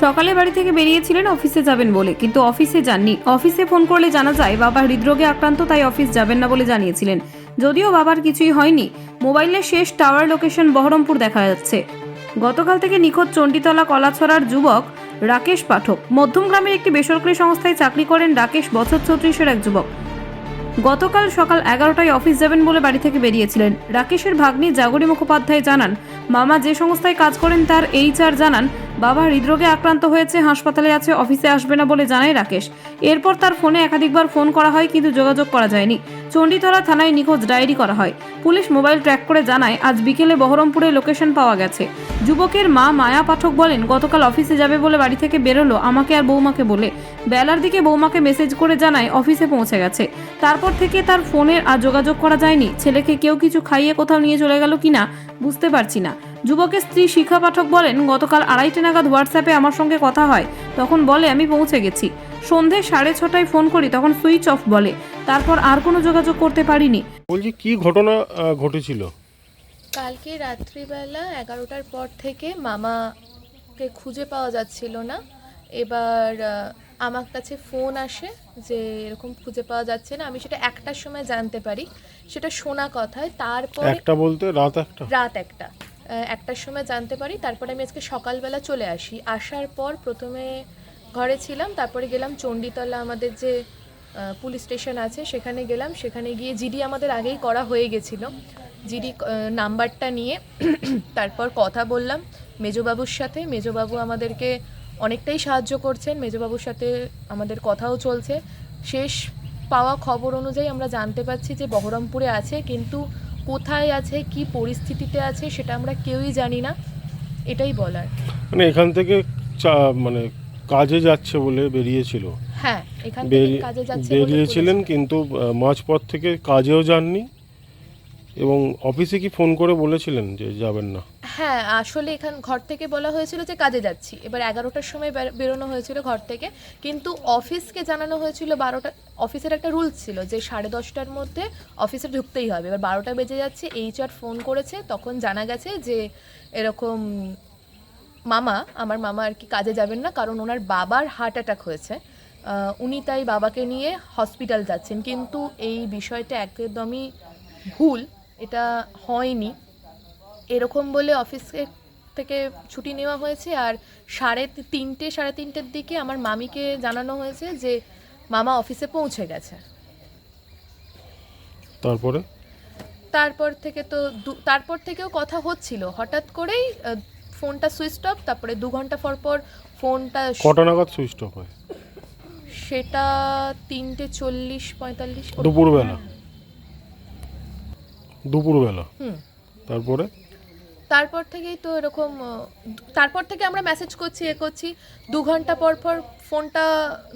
সকালে বাড়ি থেকে বেরিয়েছিলেন, অফিসে যাবেন বলে। কিন্তু অফিসে যাননি। অফিসে ফোন করলে জানা যায়, বাবা হৃদরোগে আক্রান্ত, তাই অফিস যাবেন না বলে জানিয়েছিলেন। যদিও বাবার কিছুই হয়নি। মোবাইলে শেষ টাওয়ার লোকেশন বহরমপুর দেখা যাচ্ছে। গতকাল থেকে নিখোঁজ চণ্ডীতলা কলাছড়ার যুবক রাকেশ পাঠক। মধ্যম গ্রামের একটি বেসরকারি সংস্থায় চাকরি করেন রাকেশ, বছর ছত্রিশের এক যুবক। গতকাল সকাল এগারোটায় অফিস যাবেন বলে বাড়ি থেকে বেরিয়েছিলেন। রাকেশের ভাগ্নি জাগরী মুখোপাধ্যায় জানান, মামা যে সংস্থায় কাজ করেন তার এইচআর জানান বাবা হৃদরোগে আক্রান্ত হয়েছে, হাসপাতালে আছে, অফিসে আসবে না বলে জানায় রাকেশ। এরপর তার ফোনে একাধিকবার ফোন করা হয়, কিন্তু যোগাযোগ করা যায়নি। চণ্ডীতলা থানায় নিখোঁজ ডায়েরি করা হয়। পুলিশ মোবাইল ট্র্যাক করে জানায়, আজ বিকেলে বহরমপুরে লোকেশন পাওয়া গেছে। যুবকের মা মায়া পাঠক বলেন, গতকাল অফিসে যাবে বলে বাড়ি থেকে বেরোলো, আমাকে আর বৌমাকে বলে। বেলার দিকে বৌমাকে মেসেজ করে জানায়, অফিসে পৌঁছে গেছে। তারপর থেকে তার ফোনের আর যোগাযোগ করা যায়নি। ছেলেকে কেউ কিছু খাইয়ে কোথাও নিয়ে চলে গেল কিনা, বুঝতে পারছি না। যুবকের স্ত্রী শিখা পাঠক বলেন গতকাল আড়াইটে নাগাদ হোয়াটসঅ্যাপে আমার সঙ্গে কথা হয়। তখন বলে আমি পৌঁছে গেছি। সন্ধে সাড়ে ছটায় ফোন করি তখন সুইচ অফ বলে। তারপর আর কোনো যোগাযোগ করতে পারিনি। বলছি কি ঘটনা আহ, ঘটেছিল? কালকে রাত্রিবেলা এগারোটার পর থেকে মামাকে খুঁজে পাওয়া যাচ্ছিল না। এবার আহ, আমার কাছে ফোন আসে যে এরকম খুঁজে পাওয়া যাচ্ছে না। আমি সেটা একটার সময় জানতে পারি। সেটা শোনা কথায়। তারপরে একটা বলতে রাত একটা? রাত একটা। একটার সময় জানতে পারি, তারপরে আমি আজকে সকালবেলা চলে আসি। আসার পর প্রথমে ঘরে ছিলাম, তারপরে গেলাম চণ্ডীতলা আমাদের যে পুলিশ স্টেশন আছে, সেখানে গেলাম। সেখানে গিয়ে জিডি আমাদের আগেই করা হয়ে গেছিল। জিডি নাম্বারটা নিয়ে তারপর কথা বললাম মেজবাবুর সাথে। মেজবাবু আমাদেরকে অনেকটাই সাহায্য করছেন। মেজবাবুর সাথে আমাদের কথাও চলছে। শেষ পাওয়া খবর অনুযায়ী আমরা জানতে পারছি যে বহরমপুরে আছে, কিন্তু কোথায় আছে কি পরিস্থিতিতে আছে সেটা আমরা কেউই জানি না। এটাই বলার। মানে এখান থেকে মানে কাজে যাচ্ছে বলে বেরিয়েছিল। হ্যাঁ এখান থেকে কাজে যাচ্ছে বেরিয়েছিলেন কিন্তু মাঝপথ থেকে কাজেও যাননি। এবং অফিসে কি ফোন করে বলেছিলেন যে যাবেন না? হ্যাঁ আসলে এখান ঘর থেকে বলা হয়েছিল যে কাজে যাচ্ছি। এবার এগারোটার সময় বেরোনো হয়েছিল ঘর থেকে। কিন্তু অফিসকে জানানো হয়েছিল বারোটা, অফিসের একটা রুলস ছিল যে সাড়ে দশটার মধ্যে অফিসে ঢুকতেই হবে। এবার বারোটা বেজে যাচ্ছে, এইচআর ফোন করেছে, তখন জানা গেছে যে এরকম মামা, আমার মামা আর কি কাজে যাবেন না, কারণ ওনার বাবার হার্ট অ্যাটাক হয়েছে। উনি তাই বাবাকে নিয়ে হসপিটাল যাচ্ছেন। কিন্তু এই বিষয়টা একদমই ভুল। এটা হয়নি। এরকম বলে অফিসে থেকে ছুটি নেওয়া হয়েছে আর সাড়ে তিনটে সাড়ে তিনটের দিকে আমার মামিকে জানানো হয়েছে যে মামা অফিসে পৌঁছে গেছে। তারপরে? তারপর থেকে তো তারপর থেকেও কথা হচ্ছিল। হঠাৎ করেই ফোনটা সুইচ অফ তারপরে দু ঘণ্টা পর পর ফোনটা কটা নাগাদ সুইচ অফ হয়? সেটা তিনটে চল্লিশ পঁয়তাল্লিশ। দুপুরবেলা? দুপুরবেলা। হুম। তারপরে? তারপর থেকেই তো এরকম তারপর থেকে আমরা মেসেজ করছি এ করছি। দু ঘণ্টা পর পর ফোনটা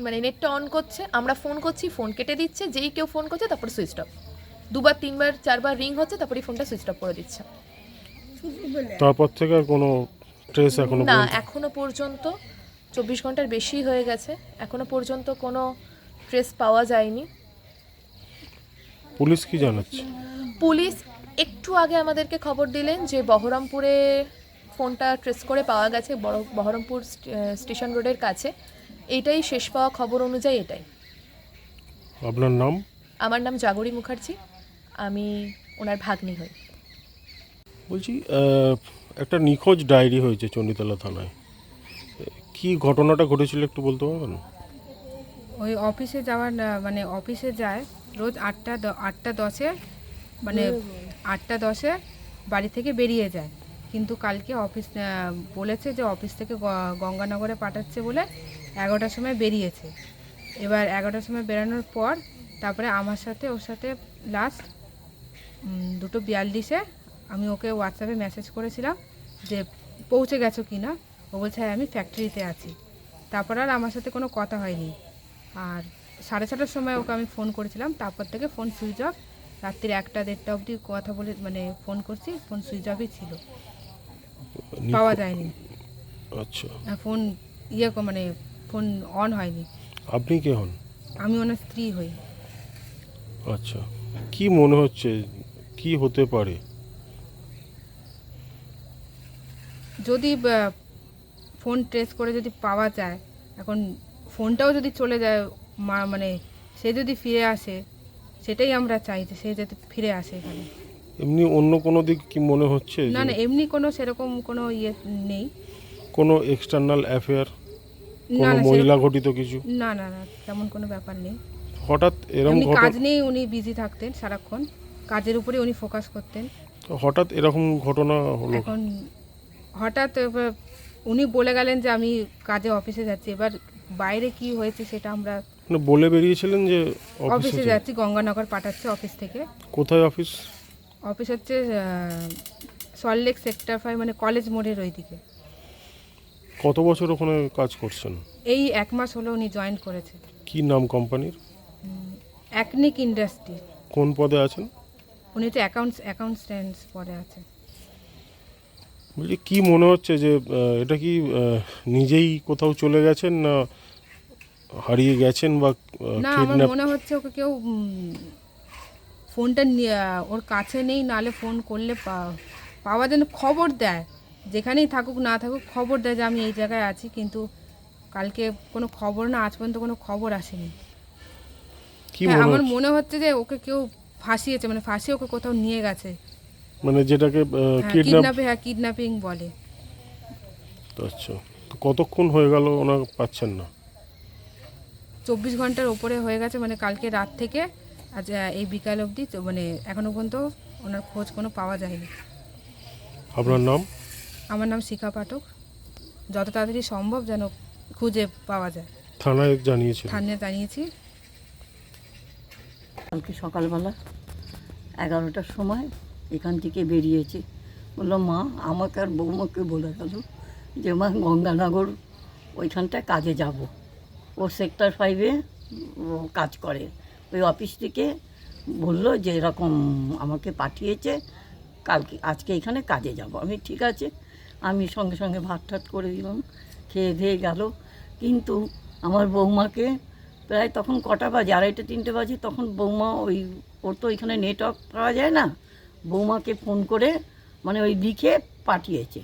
মানে নেটটা অন করছে। আমরা ফোন করছি ফোন কেটে দিচ্ছে। যেই কেউ ফোন করছে তারপর সুইচ অফ দুবার তিনবার চারবার রিং হচ্ছে তারপরে ফোনটা সুইচ অফ করে দিচ্ছে। তারপর থেকে আর কোনো ট্রেস এখনও না এখনও পর্যন্ত। চব্বিশ ঘণ্টার বেশি হয়ে গেছে। এখনও পর্যন্ত কোনো ট্রেস পাওয়া যায়নি। পুলিশ কি জানাচ্ছে? পুলিশ একটু আগে আমাদেরকে খবর দিলেন যে বহরমপুরে ফোনটা ট্রেস করে পাওয়া গেছে বড় বহরমপুর স্টেশন রোডের কাছে। এইটাই শেষ পাওয়া খবর অনুযায়ী এটাই। আপনার নাম? আমার নাম জাগরী মুখার্জি। আমি ওনার ভাগ্নি হই। বলছি একটা নিখোঁজ ডায়েরি হয়েছে চণ্ডীতলা থানায়। কি ঘটনাটা ঘটেছিল একটু বলতে পারবেন? ওই অফিসে যাওয়ার না- মানে অফিসে যায়। রোজ আটটা দ- আটটা দশে মানে আটটা দশে বাড়ি থেকে বেরিয়ে যায়। কিন্তু কালকে অফিস বলেছে যে অফিস থেকে গঙ্গানগরে পাঠাচ্ছে বলে এগারোটার সময় বেরিয়েছে। এবার এগারোটার সময় বেরানোর পর তারপরে আমার সাথে ওর সাথে লাস্ট দুটো বিয়াল্লিশে আমি ওকে হোয়াটসঅ্যাপে মেসেজ করেছিলাম যে পৌঁছে গেছো কি না ও বলছে হ্যাঁ আমি ফ্যাক্টরিতে আছি। তারপর আর আমার সাথে কোনো কথা হয়নি। আর সাড়ে ছটার সময় ওকে আমি ফোন করেছিলাম। তারপর থেকে ফোন সুইচ অফ রাত্রির একটা দেড়টা অবধি কথা বলে মানে ফোন করছি ফোন সুইচ অফই ছিল। পাওয়া যায়নি। আচ্ছা। ফোন ইয়ে ক- মানে ফোন অন হয়নি। আপনি কে হন? আমি ওনার স্ত্রী হই। আচ্ছা। কি মনে হচ্ছে কি হতে পারে? যদি ফোন ট্রেস করে যদি পাওয়া যায় এখন ফোনটাও যদি চলে যায় মা মানে সে যদি ফিরে আসে সেটাই আমরা চাই যে সে যাতে ফিরে আসে এখানে। এমনি অন্য কোনো দিক কি মনে হচ্ছে না না এমনি কোনো সেরকম কোনো ইয়ে নেই। কোনো এক্সটার্নাল অ্যাফেয়ার কোনো মহিলা ঘটিত কিছু? না না না তেমন কোনো ব্যাপার নেই। হঠাৎ এরকম কাজ নেই উনি বিজি থাকতেন সারাক্ষণ। কাজের উপরে উনি ফোকাস করতেন। হঠাৎ এরকম ঘটনা হলো? এখন হঠাৎ এবার উনি বলে গেলেন যে আমি কাজে অফিসে যাচ্ছি। এবার বাইরে কি হয়েছে সেটা আমরা মানে বলে বেরিয়েছিলেন যে অফিসে অফিসে যাচ্ছি গঙ্গানগর পাঠাচ্ছে অফিস থেকে। কোথায় অফিস অফিস হচ্ছে সল্টলেক সেক্টর ফাইভ মানে কলেজ মোড়ের ওইদিকে। কত বছর ওখানে কাজ করছেন? এই এক মাস হলো উনি জয়েন করেছে। কি নাম কোম্পানির অ্যাকনিক ইন্ডাস্ট্রি কোন পদে আছেন? উনি তো অ্যাকাউন্টস অ্যাকাউন্টস পদে আছেন। বলছি কি মনে হচ্ছে যে এটা কি নিজেই কোথাও চলে গেছেন না হারিয়ে গেছেন বা না আমার মনে হচ্ছে ওকে কেউ ফোনটা ওর কাছে নেই নালে ফোন করলে পাওয়া যেন খবর দেয়। যেখানেই থাকুক না থাকুক খবর দেয় যে আমি এই জায়গায় আছি কিন্তু কালকে কোনো খবর না আজ পর্যন্ত কোনো খবর আসেনি। হ্যাঁ আমার মনে হচ্ছে যে ওকে কেউ ফাঁসিয়েছে মানে ফাঁসিয়ে ওকে কোথাও নিয়ে গেছে। মানে যেটাকে কিডন্যাপ হ্যাঁ কিডন্যাপিং বলে। আচ্ছা কতক্ষণ হয়ে গেল ওনার পাচ্ছেন না? চব্বিশ ঘণ্টার ওপরে হয়ে গেছে মানে কালকে রাত থেকে আজ এই বিকাল অবধি তো মানে এখনও পর্যন্ত ওনার খোঁজ কোনো পাওয়া যায়নি। আপনার নাম? আমার নাম শিখা পাঠক। যত তাড়াতাড়ি সম্ভব যেন খুঁজে পাওয়া যায়। থানায় জানিয়েছিলেন থানিয়ে জানিয়েছি। কালকে সকালবেলা এগারোটার সময় এখান থেকে বেরিয়েছে। বলল মা আমাকে আর বৌমাকে বলে গেল যে মা গঙ্গানগর ওইখানটায় কাজে যাব। ও সেক্টর ফাইভে কাজ করে। ওই অফিস থেকে বলল যে, এরকম আমাকে পাঠিয়েছে, কালকে, আজকে এখানে কাজে যাব। আমি, ঠিক আছে। আমি সঙ্গে সঙ্গে ভাত ঠাত করে দিলাম, খেয়ে দিয়ে গেল। কিন্তু আমার বৌমাকে প্রায় তখন কটা বাজে, আড়াইটে, তিনটে বাজে, তখন বৌমা ওই, ওর তো ওইখানে নেটওয়ার্ক পাওয়া যায় না, বৌমাকে ফোন করে মানে ওই লিখে পাঠিয়েছে।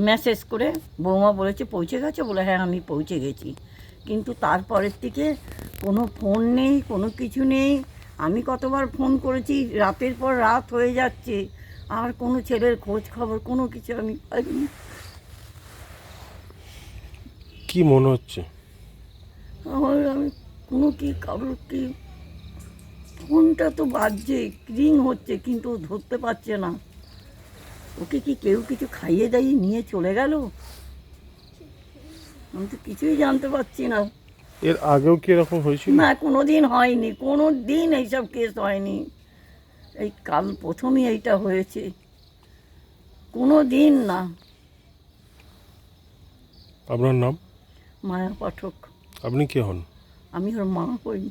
মেসেজ করে বৌমা বলেছে পৌঁছে গেছে? বলে হ্যাঁ আমি পৌঁছে গেছি। কিন্তু তারপরের থেকে কোনো ফোন নেই কোনো কিছু নেই। আমি কতবার ফোন করেছি রাতের পর রাত হয়ে যাচ্ছে। আর কোনো ছেলের খোঁজ খবর কোনো কিছু আমি পাইনি। কি মনে হচ্ছে? আমার আমি কোনো কি কারোর কি ফোনটা তো বাজছে রিং হচ্ছে কিন্তু ধরতে পারছে না। ওকে কি কেউ কিছু খাইয়ে দাইয়ে নিয়ে চলে গেল? আমি তো কিছুই জানতে পারছি না। এর আগেও কি এরকম হয়েছিল? না কোনো দিন হয়নি কোনো দিন এইসব কেস হয়নি। এই কাল প্রথমই এইটা হয়েছে। কোনো দিন না। আপনার নাম? মায়া পাঠক। আপনি কে হন? আমি ওর মা হই।